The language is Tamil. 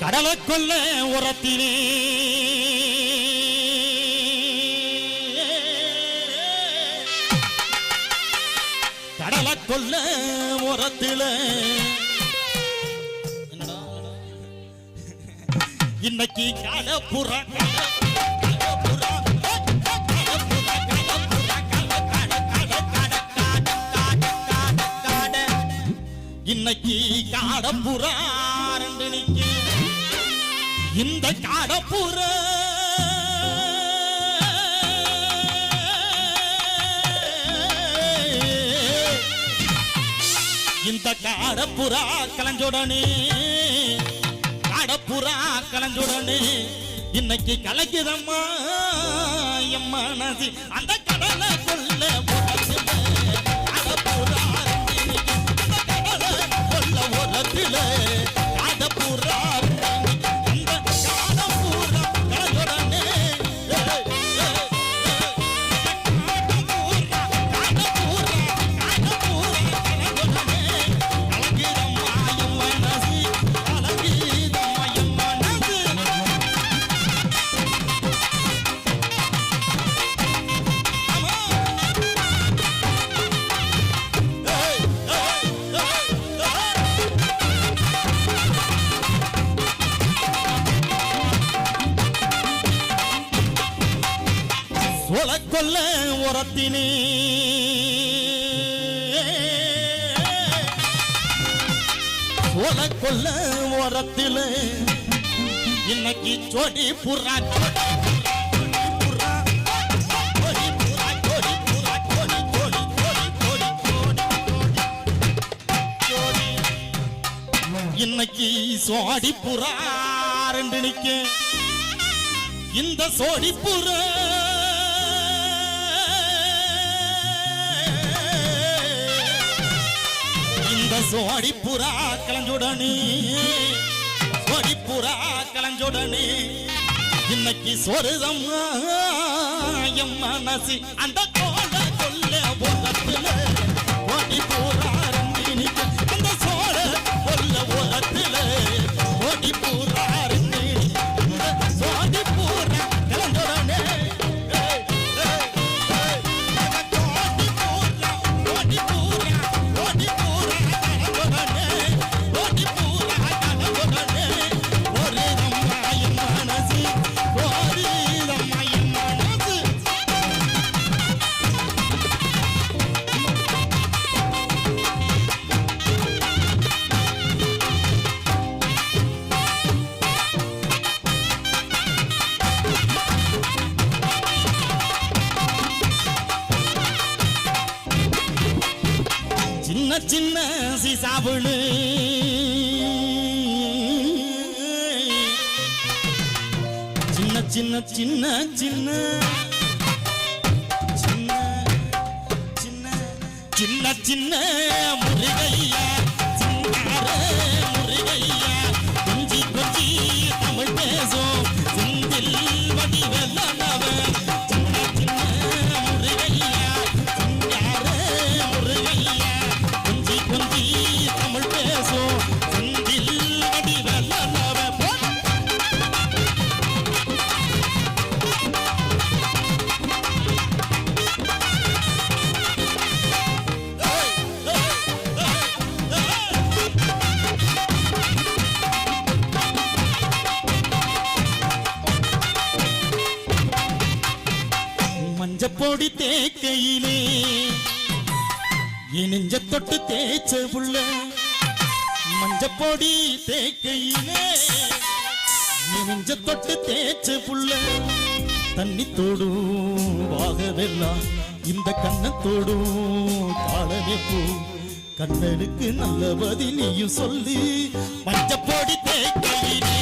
கடலை கொல்ல உரத்திலே கடலை கொல்ல உரத்தில இன்னைக்கு கடப்புற இன்னைக்கு காடப்புறா ரெண்டு நிற்கிறேன் இந்த காடப்புற. இந்த காடப்புறா கலஞ்சுடனே காடப்புறா கலஞ்சுடனே இன்னைக்கு கலக்குதம்மா என் மனது அந்த கடலை கொல்ல கொல உரத்தினே. கொல்ல உரத்திலே இன்னைக்கு சொடி புறா இன்னைக்கு சோடி புறா ரெண்டு நிக்க இந்த சோடி புறா இந்த சோடி புறா கலஞ்சுடனே சோடி புறா கலஞ்சுடனே. இன்னைக்கு சொருதம் என் மனசு அந்த கோல கொல்ல உலகத்துல சின்ன சிசாவுளு சின்ன சின்ன சின்ன சின்ன. சின்ன சின்ன சின்ன முருகையா சிங்கார பொடி தேக்கையிலே இனிஞ்ச நெஞ்ச தொட்டு தேய்ச்ச புள்ள மஞ்சப்பொடி தேக்கையிலே இனிஞ்ச தொட்டு தேய்ச்ச புள்ள தண்ணி தோடும் வாகவெல்லாம் இந்த கண்ணத்தோடும் காலமே பூ. கண்ணனுக்கு நல்ல பதிலையும் சொல்லி மஞ்ச மஞ்சப்பொடி தேக்கையிலே